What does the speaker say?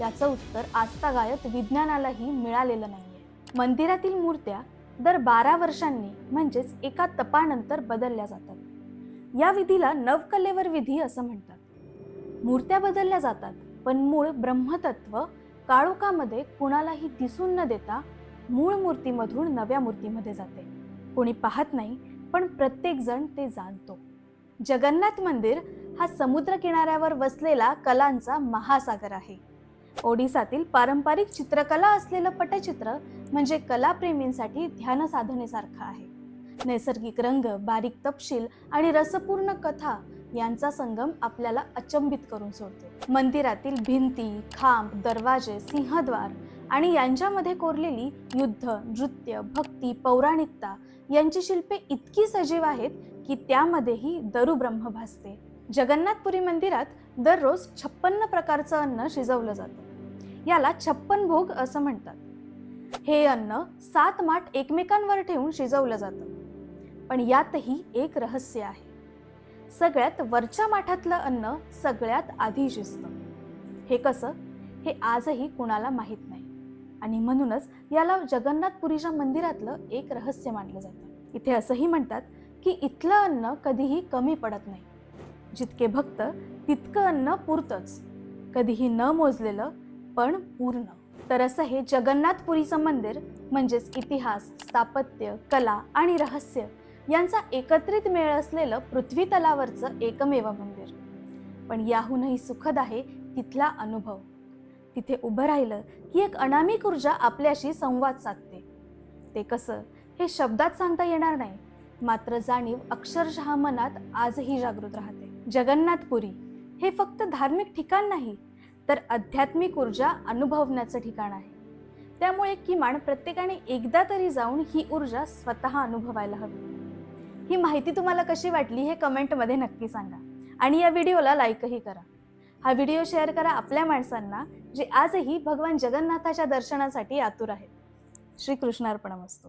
याचं उत्तर आजतागायत विज्ञानालाही मिळालेलं नाहीये. मंदिरातील मूर्त्या दर बारा वर्षांनी म्हणजेच एका तपानंतर बदलल्या जातात. या विधीला नवकलेवर विधी असं म्हणतात. मूर्त्या बदलल्या जातात पण मूळ ब्रह्मतत्व काळोखामध्ये कुणालाही दिसून न देता मूळ मूर्तीमधून नव्या मूर्तीमध्ये जाते. कोणी पाहत नाही पण प्रत्येक जण ते जाणतो. जगन्नाथ मंदिर हा समुद्र किनाऱ्यावर वसलेला कलांचा महासागर आहे. ओडिसातील पारंपरिक चित्रकला असलेलं पटचित्र म्हणजे कलाप्रेमींसाठी ध्यान साधनेसारखं आहे. नैसर्गिक रंग बारीक तपशील आणि रसपूर्ण कथा यांचा संगम आपल्याला अचंबित करून सोडतो. मंदिरातील भिंती खांब दरवाजे सिंहद्वार आणि यांच्यामध्ये कोरलेली युद्ध नृत्य भक्ती पौराणिकता यांची शिल्पे इतकी सजीव आहेत की त्यामध्येही दरु ब्रह्म भासते. जगन्नाथपुरी मंदिरात दररोज छप्पन्न प्रकारचं अन्न शिजवलं जातं. याला छप्पन भोग असं म्हणतात. हे अन्न सात माठ एकमेकांवर ठेवून शिजवलं जातं. पण यातही एक रहस्य आहे. सगळ्यात वरच्या माठातलं अन्न सगळ्यात आधी शिजतं. हे कसं? हे आजही कुणाला माहीत नाही. आणि म्हणूनच याला जगन्नाथपुरीच्या मंदिरातलं एक रहस्य मानलं जातं. इथे असंही म्हणतात की इथलं अन्न कधीही कमी पडत नाही. जितके भक्त तितकं अन्न पुरतंच. कधीही न मोजलेलं पण पूर्ण. तर असं हे जगन्नाथपुरीचं मंदिर म्हणजेच इतिहास स्थापत्य कला आणि रहस्य यांचा एकत्रित मेळ असलेलं पृथ्वी तलावरचं एकमेव मंदिर. पण याहूनही सुखद आहे तिथला अनुभव. तिथे उभं राहिलं की एक अनामिक ऊर्जा आपल्याशी संवाद साधते. ते कसं हे शब्दात सांगता येणार नाही. मात्र जाणीव अक्षरशः मनात आजही जागृत राहते. जगन्नाथपुरी हे फक्त धार्मिक ठिकाण नाही तर आध्यात्मिक ऊर्जा अनुभवण्याचं ठिकाण आहे. त्यामुळे किमान प्रत्येकाने एकदा तरी जाऊन ही ऊर्जा स्वतः अनुभवायला हवी. ही माहिती तुम्हाला कशी वाटली हे कमेंटमध्ये नक्की सांगा आणि या व्हिडिओला लाईकही करा. हा व्हिडिओ शेअर करा आपल्या माणसांना जे आजही भगवान जगन्नाथाच्या दर्शनासाठी आतुर आहेत. श्रीकृष्णार्पणमस्तू.